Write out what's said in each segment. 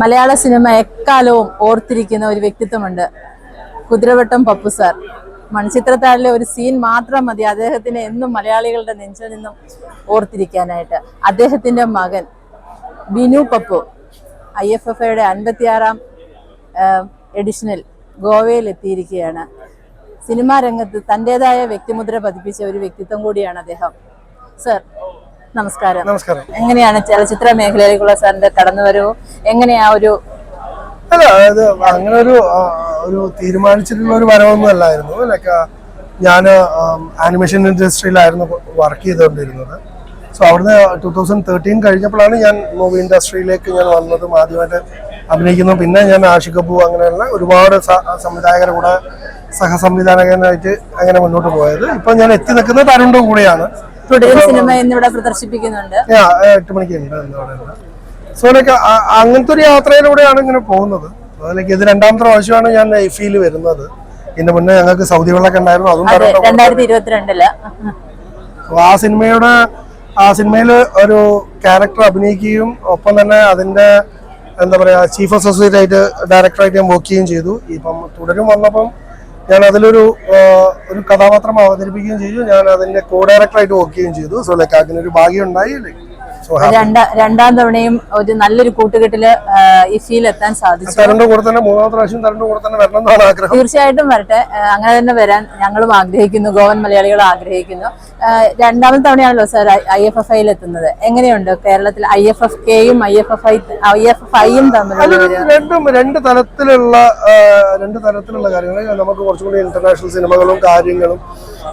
മലയാള cinema എക്കാലവും ഓർത്തിരിക്കുന്ന ഒരു വ്യക്തിത്വമുണ്ട്. കുതിരവട്ടം പപ്പു സാർ. മൺചിത്രത്താഴിലെ ഒരു സീൻ മാത്രം മതി അദ്ദേഹത്തിന് എന്നും മലയാളികളുടെ നെഞ്ചിൽ നിന്നും ഓർത്തിരിക്കാനായിട്ട്. അദ്ദേഹത്തിന്റെ മകൻ Binu Pappu I F F ഐയുടെ അൻപത്തിയാറാം എഡിഷനിൽ ഗോവയിൽ എത്തിയിരിക്കുകയാണ് സിനിമാ രംഗത്ത് തന്റെതായ വ്യക്തിമുദ്ര പതിപ്പിച്ച ഒരു വ്യക്തിത്വം കൂടിയാണ് അദ്ദേഹം. സർ നമസ്കാരം. നമസ്കാരം. എങ്ങനെയാണ് ചലച്ചിത്ര മേഖലയിലേക്കുള്ള സാറിന്റെ കടന്നുവരവ്? എങ്ങനെയാ ഒരു അല്ല അത് അങ്ങനെ ഒരു ഒരു തീരുമാനിച്ചിട്ടുള്ള ഒരു വരവൊന്നും അല്ലായിരുന്നു. ലൈക്ക് ഞാൻ ആനിമേഷൻ ഇൻഡസ്ട്രിയിലായിരുന്നു വർക്ക് ചെയ്തുകൊണ്ടിരുന്നത്. സോ അവിടുന്ന് ടൂ തൗസൻഡ് തേർട്ടീൻ കഴിഞ്ഞപ്പോഴാണ് ഞാൻ മൂവി ഇൻഡസ്ട്രിയിലേക്ക് ഞാൻ വന്നതും. ആദ്യമായിട്ട് അഭിനയിക്കുന്നു. പിന്നെ ഞാൻ ആഷിഖ് കപൂർ അങ്ങനെയുള്ള ഒരുപാട് സംവിധായകരുടെ കൂടെ സഹസംവിധായകനായിട്ട് അങ്ങനെ മുന്നോട്ട് പോയത്. ഇപ്പം ഞാൻ എത്തി നിൽക്കുന്നത് തരുണിന്റെ കൂടെയാണ്. തുടരും സിനിമ എന്നിവിടെ പ്രദർശിപ്പിക്കുന്നുണ്ട്. എട്ട് മണിക്ക് അങ്ങനത്തെ ഒരു യാത്രയിലൂടെയാണ് ഇങ്ങനെ പോകുന്നത്. അതിലേക്ക് ഇത് രണ്ടാമത്തെ പ്രാവശ്യമാണ് ഞാൻ എഫിയിൽ വരുന്നത്. ഇതിന്റെ മുന്നേ ഞങ്ങൾക്ക് സൗദി വെള്ളൊക്കെ ഉണ്ടായിരുന്നു അതും അപ്പൊ പറഞ്ഞു രണ്ടായിരത്തി ഇരുപത്തിരണ്ടിൽ ആ സിനിമയുടെ ആ സിനിമയിൽ ഒരു ക്യാരക്ടർ അഭിനയിക്കുകയും ഒപ്പം തന്നെ അതിന്റെ എന്താ പറയാ ചീഫ് അസോസിയേറ്റ് ആയിട്ട് ഡയറക്ടറായിട്ട് ഞാൻ വർക്ക് ചെയ്യുകയും ചെയ്തു. ഇപ്പം തുടരും വന്നപ്പം ഞാൻ അതിലൊരു ഒരു കഥാപാത്രം അവതരിപ്പിക്കുകയും ചെയ്തു. ഞാൻ അതിന്റെ കോ ഡയറക്ടറായിട്ട് വർക്ക് ചെയ്യുകയും ചെയ്തു. സോ ലൈക്ക് അതിനൊരു ഒരു ഭാഗ്യം ഉണ്ടായി സോ രണ്ടാ തവണയും ഒരു നല്ലൊരു കൂട്ടുകെട്ടിൽ ഇഫിയിൽ എത്താൻ സാധിച്ചു. തീർച്ചയായിട്ടും വരട്ടെ. അങ്ങനെ തന്നെ വരാൻ ഞങ്ങളും ആഗ്രഹിക്കുന്നു. ഗോവൻ മലയാളികളും ആഗ്രഹിക്കുന്നു. രണ്ടാമത്തെ തവണയാണല്ലോ സാർ ഐ എഫ് എഫ് ഐയിൽ എത്തുന്നത്. എങ്ങനെയുണ്ട് കേരളത്തിൽ ഐ എഫ് എഫ് കെയും I F F I I F F ഐയും തമ്മിലുള്ള രണ്ടും രണ്ട് തലത്തിലുള്ള രണ്ട് തലത്തിലുള്ള കാര്യങ്ങൾ. നമുക്ക് കുറച്ചുകൂടി ഇന്റർനാഷണൽ സിനിമകളും കാര്യങ്ങളും.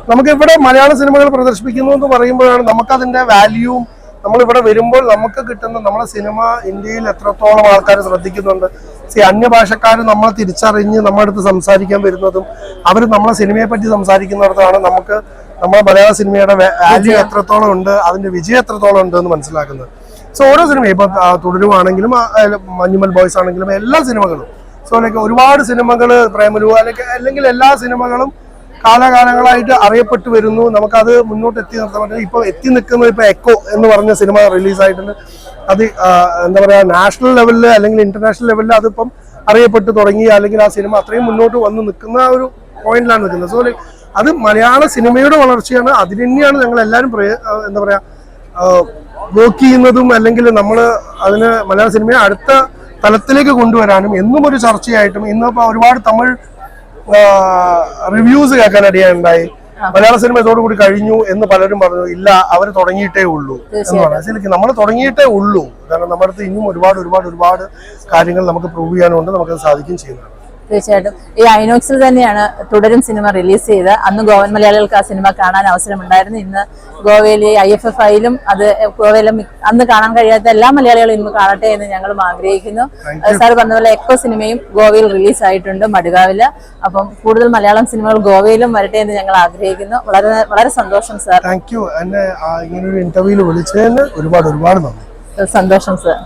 നമുക്ക് ഇവിടെ മലയാള സിനിമകൾ പ്രദർശിപ്പിക്കുന്നു എന്ന് പറയുമ്പോഴാണ് നമുക്കതിന്റെ വാല്യൂവും നമ്മൾ ഇവിടെ വരുമ്പോൾ നമുക്ക് കിട്ടുന്ന നമ്മളെ സിനിമ ഇന്ത്യയിൽ എത്രത്തോളം ആൾക്കാർ ശ്രദ്ധിക്കുന്നുണ്ട്. സി അന്യഭാഷക്കാർ നമ്മളെ തിരിച്ചറിഞ്ഞ് നമ്മുടെ അടുത്ത് സംസാരിക്കാൻ വരുന്നതും അവർ നമ്മളെ സിനിമയെ പറ്റി സംസാരിക്കുന്നിടത്താണ് നമുക്ക് നമ്മുടെ മലയാള സിനിമയുടെ വാല്യൂ എത്രത്തോളം ഉണ്ട് അതിന്റെ വിജയം എത്രത്തോളം ഉണ്ട് എന്ന് മനസ്സിലാക്കുന്നത്. സോ ഓരോ സിനിമ ഇപ്പൊ തുടരുവാണെങ്കിലും മഞ്ഞുമൽ ബോയ്സ് ആണെങ്കിലും എല്ലാ സിനിമകളും. സോ ലൈക്ക് ഒരുപാട് സിനിമകൾ പ്രേമലു അല്ലെങ്കിൽ അല്ലെങ്കിൽ എല്ലാ സിനിമകളും കാലാകാലങ്ങളായിട്ട് അറിയപ്പെട്ടു വരുന്നു. നമുക്കത് മുന്നോട്ട് എത്തി നിർത്താൻ പറ്റും ഇപ്പൊ എത്തി നിൽക്കുന്നത് ഇപ്പൊ എക്കോ എന്ന് പറഞ്ഞ സിനിമ റിലീസായിട്ടുണ്ട്. അത് എന്താ പറയാ നാഷണൽ ലെവലിൽ അല്ലെങ്കിൽ ഇന്റർനാഷണൽ ലെവലിൽ അതിപ്പം അറിയപ്പെട്ടു തുടങ്ങി. അല്ലെങ്കിൽ ആ സിനിമ അത്രയും മുന്നോട്ട് വന്ന് നിൽക്കുന്ന ഒരു പോയിന്റിലാണ് നിൽക്കുന്നത്. സോ അത് മലയാള സിനിമയുടെ വളർച്ചയാണ്. അതിന് തന്നെയാണ് ഞങ്ങൾ എല്ലാവരും എന്താ പറയാ വർക്ക് ചെയ്യുന്നതും അല്ലെങ്കിൽ നമ്മൾ അതിന് മലയാള സിനിമയെ അടുത്ത തലത്തിലേക്ക് കൊണ്ടുവരാനും എന്നും ഒരു ചർച്ചയായിട്ടും ഇന്നിപ്പോ ഒരുപാട് തമിഴ് റിവ്യൂസ് കേൾക്കാൻ ഇടയുണ്ടായി മലയാള സിനിമ ഇതോടുകൂടി കഴിഞ്ഞു എന്ന് പലരും പറഞ്ഞു ഇല്ല അവർ തുടങ്ങിയിട്ടേ ഉള്ളൂ. എന്ന് പറഞ്ഞു. ശരിക്കും നമ്മൾ തുടങ്ങിയിട്ടേ ഉള്ളൂ. കാരണം നമ്മുടെ അടുത്ത് ഇനിയും ഒരുപാട് ഒരുപാട് ഒരുപാട് കാര്യങ്ങൾ നമുക്ക് പ്രൂവ് ചെയ്യാനുണ്ട് നമുക്കത് സാധിക്കുകയും ചെയ്യുന്നതാണ് തീർച്ചയായിട്ടും. ഈ ഐനോക്സിൽ തന്നെയാണ് തുടരും സിനിമ റിലീസ് ചെയ്ത് അന്ന് ഗോവൻ മലയാളികൾക്ക് ആ സിനിമ കാണാൻ അവസരമുണ്ടായിരുന്നു. ഇന്ന് ഗോവയിലെ ഐ എഫ് എഫ് ഐയിലും അത് ഗോവയിലും അന്ന് കാണാൻ കഴിയാത്ത എല്ലാ മലയാളികളും ഇന്ന് കാണട്ടെ എന്ന് ഞങ്ങളും ആഗ്രഹിക്കുന്നു. സാർ പറഞ്ഞ പോലെ എക്കോ സിനിമയും ഗോവയിൽ റിലീസ് ആയിട്ടുണ്ട് മടുകാവിൽ. അപ്പം കൂടുതൽ മലയാളം സിനിമകൾ ഗോവയിലും വരട്ടെ എന്ന് ഞങ്ങൾ ആഗ്രഹിക്കുന്നു. വളരെ വളരെ സന്തോഷം സാർ. താങ്ക് യു എന്നെ ഇങ്ങനെ ഒരു ഇന്റർവ്യൂവിൽ വിളിച്ചതിന് ഒരുപാട് ഒരുപാട് നന്ദി. സന്തോഷം സാർ.